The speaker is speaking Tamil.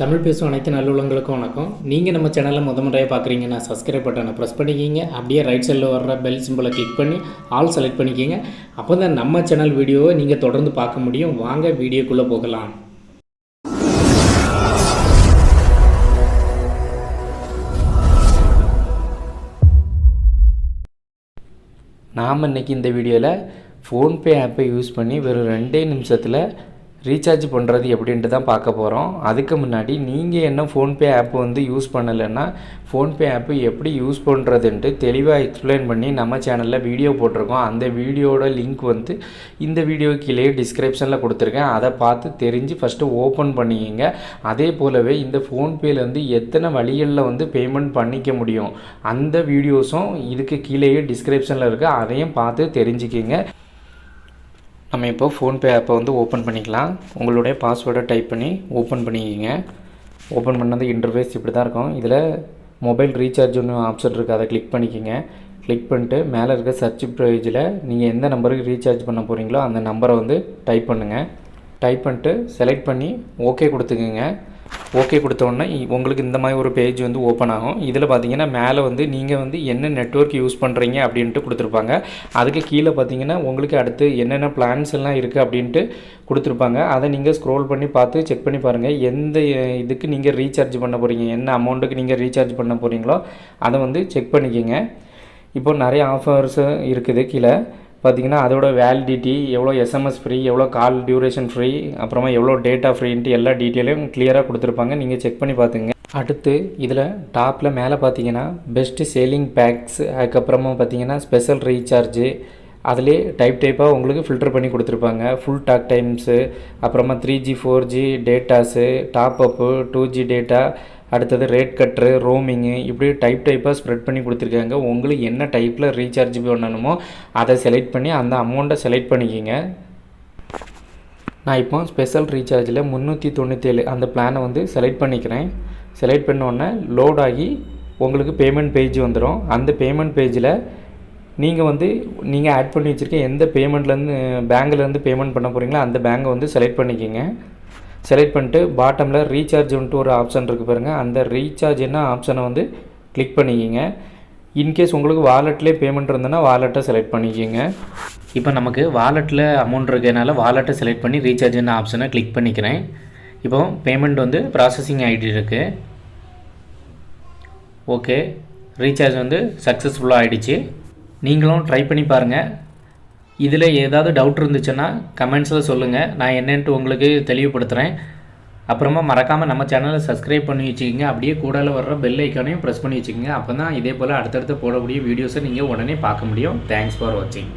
தமிழ் பேசும் அனைத்து நல்லுள்ளங்களுக்கும் வணக்கம். நீங்கள் நம்ம சேனலை முத முறையாக பார்க்குறீங்கன்னா சப்ஸ்கிரைப் பட்டனை ப்ரெஸ் பண்ணிக்கிங்க. அப்படியே ரைட் சைடில் வர்ற பெல் சிம்பிளை கிளிக் பண்ணி ஆல் செலக்ட் பண்ணிக்கிங்க. அப்போ தான் நம்ம சேனல் வீடியோவை நீங்கள் தொடர்ந்து பார்க்க முடியும். வாங்க வீடியோக்குள்ளே போகலாம். நாம் இன்றைக்கி இந்த வீடியோவில் ஃபோன்பே ஆப்பை யூஸ் பண்ணி வெறும் ரெண்டே நிமிஷத்தில் ரீசார்ஜ் பண்ணுறது எப்படின்ட்டு தான் பார்க்க போகிறோம் அதுக்கு முன்னாடி நீங்கள் என்ன ஃபோன்பே ஆப் வந்து யூஸ் பண்ணலைன்னா ஃபோன்பே ஆப்பு எப்படி யூஸ் பண்ணுறதுன்ட்டு தெளிவாக எக்ஸ்பிளைன் பண்ணி நம்ம சேனலில் வீடியோ போட்டிருக்கோம். அந்த வீடியோட லிங்க் வந்து இந்த வீடியோ கீழே டிஸ்கிரிப்ஷனில் கொடுத்துருக்கேன். அதை பார்த்து தெரிஞ்சு ஃபஸ்ட்டு ஓப்பன் பண்ணிக்கிங்க. அதே போலவே இந்த ஃபோன்பேலேருந்து எத்தனை வழிகளில் வந்து பேமெண்ட் பண்ணிக்க முடியும்? அந்த வீடியோஸும் இதுக்கு கீழேயே டிஸ்கிரிப்ஷனில் இருக்குது அதையும் பார்த்து தெரிஞ்சுக்கிங்க. நம்ம இப்போ ஃபோன்பே ஆப்பை வந்து ஓப்பன் பண்ணிக்கலாம். உங்களுடைய பாஸ்வேர்டை டைப் பண்ணி ஓப்பன் பண்ணிக்கிங்க. ஓப்பன் பண்ணது இன்டர்ஃபேஸ் இப்படி தான் இருக்கும். இதில் மொபைல் ரீசார்ஜ் ஒன்று ஆப்ஷன் இருக்குது அதை கிளிக் பண்ணிக்கிங்க. கிளிக் பண்ணிட்டு மேலே இருக்க சர்ச் பேஜில் நீங்கள் எந்த நம்பருக்கு ரீசார்ஜ் பண்ண போகிறீங்களோ அந்த நம்பரை வந்து டைப் பண்ணுங்கள் டைப் பண்ணிட்டு செலக்ட் பண்ணி ஓகே கொடுத்துக்குங்க. ஓகே கொடுத்தோன்னே உங்களுக்கு இந்த மாதிரி ஒரு பேஜ் வந்து ஓப்பன் ஆகும். இதில் பார்த்தீங்கன்னா மேலே வந்து நீங்கள் வந்து என்ன நெட்ஒர்க் யூஸ் பண்ணுறீங்க அப்படின்ட்டு கொடுத்துருப்பாங்க. அதுக்கு கீழே பார்த்தீங்கன்னா உங்களுக்கு அடுத்து என்னென்ன பிளான்ஸ் எல்லாம் இருக்குது அப்படின்ட்டு கொடுத்துருப்பாங்க. அதை நீங்கள் ஸ்க்ரோல் பண்ணி பார்த்து செக் பண்ணி பாருங்கள் எந்த இதுக்கு நீங்கள் ரீசார்ஜ் பண்ண போகிறீங்க என்ன அமௌண்ட்டுக்கு நீங்கள் ரீசார்ஜ் பண்ண போகிறீங்களோ அதை வந்து செக் பண்ணிக்கோங்க. இப்போ நிறைய ஆஃபர்ஸும் இருக்குது கீழே. பார்த்தீங்கன்னா அதோட வேலிடிட்டி எவ்வளோ எஸ்எம்எஸ் ஃப்ரீ எவ்வளோ கால் டியூரேஷன் ஃப்ரீ அப்புறமா எவ்வளோ டேட்டா ஃப்ரீன்ட்டு எல்லா டீட்டெயிலையும் கிளியராக கொடுத்துருப்பாங்க. நீங்கள் செக் பண்ணி பார்த்துங்க அடுத்து இதில் டாப்பில் மேலே பார்த்தீங்கன்னா பெஸ்ட்டு சேலிங் பேக்ஸ் அதுக்கப்புறமா பார்த்தீங்கன்னா ஸ்பெஷல் ரீசார்ஜு அதிலே டைப் டைப்பாக உங்களுக்கு ஃபில்டர் பண்ணி கொடுத்துருப்பாங்க. ஃபுல் டாக் டைம்ஸு அப்புறமா three G four G datas top up two G data அடுத்தது ரேட் கட்ரு ரோமிங்கு இப்படி டைப் டைப்பாக ஸ்ப்ரெட் பண்ணி கொடுத்துருக்காங்க. உங்களுக்கு என்ன டைப்பில் ரீசார்ஜ் பண்ணணுமோ அதை செலக்ட் பண்ணி அந்த அமௌண்ட்டை செலக்ட் பண்ணிக்கிங்க. நான் இப்போ ஸ்பெஷல் ரீசார்ஜில் முந்நூற்றி தொண்ணூற்றேழு அந்த பிளானை வந்து செலக்ட் பண்ணிக்கிறேன். செலக்ட் பண்ணோடனே லோட் ஆகி உங்களுக்கு பேமெண்ட் பேஜ் வந்துடும் அந்த பேமெண்ட் பேஜில் நீங்கள் வந்து நீங்கள் ஆட் பண்ணி வச்சுருக்க எந்த பேமெண்ட்லேருந்து பேங்க்லேருந்து பேமெண்ட் பண்ண போகிறீங்களோ அந்த பேங்கை வந்து செலக்ட் பண்ணிக்கிங்க. செலக்ட் பண்ணிட்டு பாட்டமில் ரீசார்ஜ் வந்துட்டு ஒரு ஆப்ஷன் இருக்குது பாருங்கள் அந்த ரீசார்ஜ் என்ன ஆப்ஷனை வந்து கிளிக் பண்ணிக்கிங்க. இன்கேஸ் உங்களுக்கு வாலெட்லேயே பேமெண்ட் இருந்ததுன்னா வாலெட்டை செலக்ட் பண்ணிக்கிங்க. இப்போ நமக்கு வாலெட்டில் அமௌண்ட் இருக்கிறதுனால வாலெட்டை செலக்ட் பண்ணி ரீசார்ஜ் என்ன ஆப்ஷனை கிளிக் பண்ணிக்கிறேன். இப்போ பேமெண்ட் வந்து ப்ராசஸிங் ஐடி இருக்குது ஓகே ரீசார்ஜ் வந்து சக்ஸஸ்ஃபுல்லாக ஆகிடுச்சு நீங்களும் ட்ரை பண்ணி பாருங்கள் இதில் ஏதாவது டவுட் இருந்துச்சுன்னா கமெண்ட்ஸில் சொல்லுங்கள் நான் என்னென்ட்டு உங்களுக்கு தெளிவுபடுத்துகிறேன் அப்புறமா மறக்காமல் நம்ம சேனலை சப்ஸ்கிரைப் பண்ணி வச்சுக்கோங்க. அப்படியே கூடால வர்ற பெல் ஐக்கானையும் ப்ரெஸ் பண்ணி வச்சுக்கோங்க. அப்போ தான் இதே போல் அடுத்தடுத்து போடக்கூடிய வீடியோஸை நீங்கள் உடனே பார்க்க முடியும். தேங்க்ஸ் ஃபார் வாட்சிங்